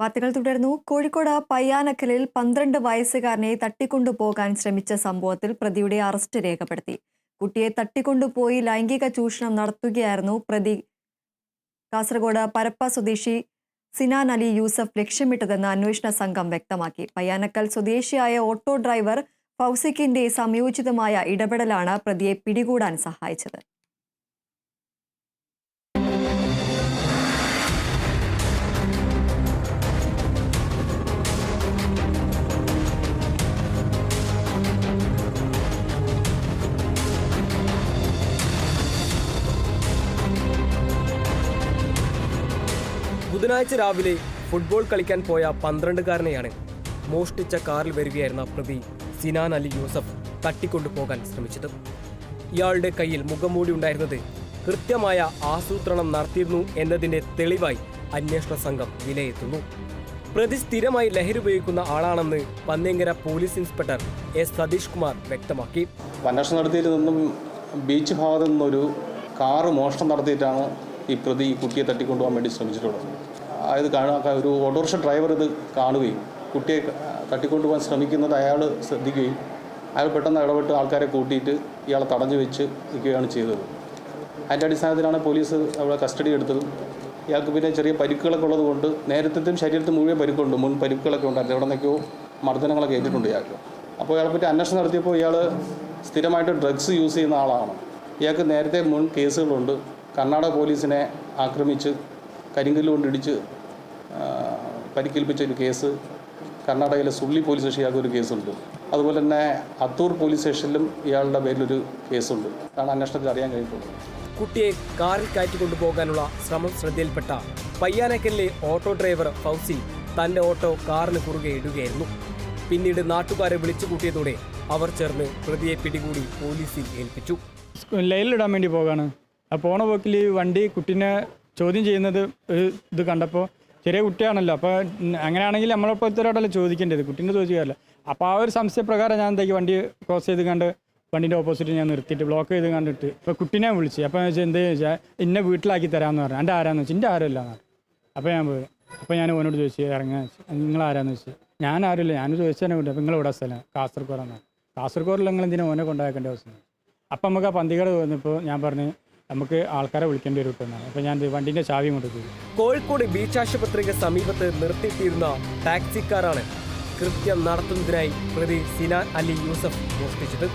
വാർത്തകൾ തുടർന്നു കോഴിക്കോട് പയ്യാനക്കലിൽ പന്ത്രണ്ട് വയസ്സുകാരനെ തട്ടിക്കൊണ്ടുപോകാൻ ശ്രമിച്ച സംഭവത്തിൽ പ്രതിയുടെ അറസ്റ്റ് രേഖപ്പെടുത്തി. കുട്ടിയെ തട്ടിക്കൊണ്ടുപോയി ലൈംഗിക ചൂഷണം നടത്തുകയായിരുന്നു പ്രതി. കാസർഗോഡ് പരപ്പ സ്വദേശി സിനാൻ അലി യൂസഫ് ലക്ഷ്യമിട്ടതെന്ന് അന്വേഷണ സംഘം വ്യക്തമാക്കി. പയ്യാനക്കൽ സ്വദേശിയായ ഓട്ടോ ഡ്രൈവർ ഫൗസിക്കിന്റെ സംയോജിതമായ ഇടപെടലാണ് പ്രതിയെ പിടികൂടാൻ സഹായിച്ചത്. ബുധനാഴ്ച രാവിലെ ഫുട്ബോൾ കളിക്കാൻ പോയ പന്ത്രണ്ടുകാരനെയാണ് മോഷ്ടിച്ച കാറിൽ വരികയായിരുന്ന പ്രതി സിനാൻ അലി യൂസഫ് തട്ടിക്കൊണ്ടുപോകാൻ ശ്രമിച്ചത്. ഇയാളുടെ കയ്യിൽ മുഖംമൂടി ഉണ്ടായിരുന്നത് കൃത്യമായ ആസൂത്രണം നടത്തിയിരുന്നു എന്നതിന്റെ തെളിവായി അന്വേഷണ സംഘം വിലയിരുത്തുന്നു. പ്രതി സ്ഥിരമായി ലഹരി ഉപയോഗിക്കുന്ന ആളാണെന്ന് Panniyankara police inspector S Satheesh Kumar വ്യക്തമാക്കി. അന്വേഷണം നടത്തിയതിൽ നിന്നും ബീച്ച് ഭാഗത്തു നിന്നൊരു കാറ് മോഷണം നടത്തിയിട്ടാണ് ഈ പ്രതി കുട്ടിയെ തട്ടിക്കൊണ്ടുപോകാൻ വേണ്ടി ശ്രമിച്ചിട്ടുള്ളത്. അതായത് കാണാ ഒരു ഓട്ടോറിക്ഷ ഡ്രൈവർ ഇത് കാണുകയും കുട്ടിയെ തട്ടിക്കൊണ്ടുപോകാൻ ശ്രമിക്കുന്നത് അയാൾ ശ്രദ്ധിക്കുകയും അയാൾ പെട്ടെന്ന് ഇടപെട്ട് ആൾക്കാരെ കൂട്ടിയിട്ട് ഇയാളെ തടഞ്ഞു വെച്ച് നിൽക്കുകയാണ് ചെയ്തത്. അതിന്റെ അടിസ്ഥാനത്തിലാണ് പോലീസ് അവിടെ കസ്റ്റഡി എടുത്തതും ഇയാൾക്ക് പിന്നെ ചെറിയ പരിക്കുകളൊക്കെ ഉള്ളത് കൊണ്ട് നേരത്തെത്തും ശരീരത്തിൽ മുഴുവൻ പരിക്കുണ്ട് മുൻ പരിക്കുകളൊക്കെ ഉണ്ടായിരുന്നു. എവിടെ നിന്നൊക്കെയോ മർദ്ദനങ്ങളൊക്കെ ഏറ്റിട്ടുണ്ട് ഇയാൾക്ക്. അപ്പോൾ ഇയാളെ പറ്റി അന്വേഷണം നടത്തിയപ്പോൾ ഇയാൾ സ്ഥിരമായിട്ട് ഡ്രഗ്സ് യൂസ് ചെയ്യുന്ന ആളാണ്. ഇയാൾക്ക് നേരത്തെ മുൻ കേസുകളുണ്ട്. കർണാടക പോലീസിനെ ആക്രമിച്ച് കരിങ്കല്ല് കൊണ്ടിടിച്ച് ആ, പരിക്കേൽപ്പിച്ച ഒരു കേസ് കർണാടകയിലെ സുള്ളി പോലീസ് സ്റ്റേഷൻ ഇയാൾക്ക് ഒരു കേസുണ്ട്. അതുപോലെ തന്നെ അത്തൂർ പോലീസ് സ്റ്റേഷനിലും ഇയാളുടെ പേരിലൊരു കേസുണ്ട്. അതാണ് അന്വേഷണത്തിൽ അറിയാൻ കഴിഞ്ഞിട്ടുള്ളത്. കുട്ടിയെ കാറിൽ കയറ്റിക്കൊണ്ടുപോകാനുള്ള ശ്രമം ശ്രദ്ധയിൽപ്പെട്ട പയ്യാനക്കലിലെ ഓട്ടോ ഡ്രൈവർ ഫൗസി തന്റെ ഓട്ടോ കാറിന് കുറുകെ ഇടുകയായിരുന്നു. പിന്നീട് നാട്ടുകാരെ വിളിച്ചു കൂട്ടിയതോടെ അവർ ചേർന്ന് പ്രതിയെ പിടികൂടി പോലീസിൽ ഏൽപ്പിച്ചു. ലൈനിലിടാൻ വേണ്ടി പോകാണ്. ആ പോണ പോക്കിൽ വണ്ടി കുട്ടീനെ ചോദ്യം ചെയ്യുന്നത് ഒരു ഇത് കണ്ടപ്പോൾ ചെറിയ കുട്ടിയാണല്ലോ. അപ്പോൾ അങ്ങനെയാണെങ്കിൽ നമ്മളിപ്പോൾ ഇത്തരമായിട്ടല്ല ചോദിക്കേണ്ടത് കുട്ടീന്റെ ചോദിക്കാറില്ല. അപ്പോൾ ആ ഒരു സംശയപ്രകാരം ഞാൻ എന്താക്കി വണ്ടി ക്രോസ് ചെയ്ത് കണ്ട് വണ്ടിന്റെ ഓപ്പോസിറ്റ് ഞാൻ നിർത്തിയിട്ട് ബ്ലോക്ക് ചെയ്ത് കണ്ടിട്ട് ഇപ്പോൾ കുട്ടീനെ വിളിച്ച് അപ്പോൾ വെച്ചാൽ എന്ത് ചോദിച്ചാൽ ഇന്നെ വീട്ടിലാക്കി തരാമെന്ന് പറഞ്ഞു. എന്റെ ആരാന്ന്? വെച്ചാൽ എന്റെ ആരുമില്ല. എന്ന് അപ്പോൾ ഞാൻ പോയി. അപ്പോൾ ഞാൻ ഓനോട് ചോദിച്ചു ഇറങ്ങാൻ നിങ്ങൾ ആരാന്ന്? വെച്ചു ഞാൻ ആരുമില്ല. ഞാൻ ചോദിച്ചതിനെ അപ്പോൾ നിങ്ങൾ ഇവിടെ സ്ഥലം കാസർഗോഡാണ് കാസർഗോഡിൽ നിങ്ങൾ എന്തിനാ ഓനെ കൊണ്ടാക്കേണ്ട അവസ്ഥ അപ്പം നമുക്ക് ആ പന്തികട വന്നപ്പോൾ ഞാൻ പറഞ്ഞു നമുക്ക് ആൾക്കാരെ വിളിക്കേണ്ടി വരും എന്നാണ്. അപ്പോൾ ഞാൻ വണ്ടീന്റെ ചാവി കൊണ്ട് പോയി. കോഴിക്കോട് ബീച്ച് ആശുപത്രിക്ക് സമീപത്ത് നിർത്തിയിട്ടിരുന്ന ടാക്സിക്കാരാണ് കൃത്യം നടത്തുന്നതിനായി പ്രതി സിനാൻ അലി യൂസഫ് മോഷ്ടിച്ചത്.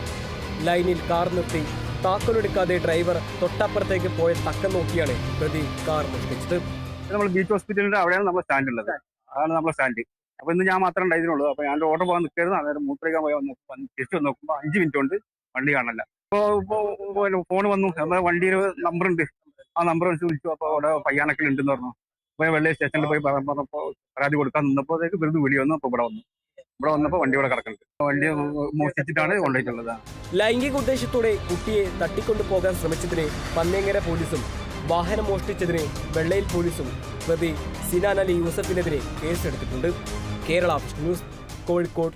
ലൈനിൽ കാർ നിർത്തി താക്കോലെടുക്കാതെ ഡ്രൈവർ തൊട്ടപ്പുറത്തേക്ക് പോയ തക്കം നോക്കിയാണ് പ്രതി കാർ മോഷ്ടിച്ചത്. നമ്മൾ ബീച്ച് ഹോസ്പിറ്റലിന്റെ അവിടെയാണ് നമ്മൾ സ്റ്റാൻഡ് ഉള്ളത്. അതാണ് നമ്മുടെ സ്റ്റാൻഡ്. അപ്പൊ ഇന്ന് ഞാൻ മാത്രമേ ഉണ്ടായിരുന്നുള്ളൂ. അപ്പൊ ഞാൻ ഓട്ടോ പോകാൻ നിൽക്കരുത് അന്നേരം മൂത്രയ്ക്കാൻ പോയി വന്ന് വന്ന് തിരിച്ചു വന്ന് നോക്കുമ്പോൾ അഞ്ച് മിനിറ്റ് കൊണ്ട് വണ്ടി കാണില്ല ഇപ്പോ ഇപ്പോ ഫോൺ വന്നു. നമ്മുടെ വണ്ടിയിൽ നമ്പർ ഉണ്ട്. ആ നമ്പർ വെച്ച് വിളിച്ചു. അപ്പൊ അവിടെ പയ്യാനക്കൽ ഉണ്ടെന്ന് പറഞ്ഞു. അപ്പൊ വെള്ളി സ്റ്റേഷനിൽ പോയി പറഞ്ഞപ്പോൾ പറഞ്ഞപ്പോ പരാതി കൊടുക്കാൻ നിന്നപ്പോഴത്തേക്ക് വെറുതെ വിളി വന്നു. അപ്പൊ ഇവിടെ വന്നു. ഇവിടെ വന്നപ്പോ വണ്ടി ഇവിടെ കിടക്കുന്നുണ്ട്. വണ്ടി മോഷ്ടിച്ചിട്ടാണ് കൊണ്ടുപോയിട്ടുള്ളത്. ലൈംഗിക ഉദ്ദേശത്തോടെ കുട്ടിയെ തട്ടിക്കൊണ്ടു പോകാൻ ശ്രമിച്ചതിന് പന്നേങ്ങര പോലീസും വാഹനം മോഷ്ടിച്ചതിന് വെള്ളയിൽ പോലീസും പ്രതി സിനാൻ അലി യൂസഫിനെതിരെ കേസെടുത്തിട്ടുണ്ട്. കേരള ന്യൂസ് കോഴിക്കോട്.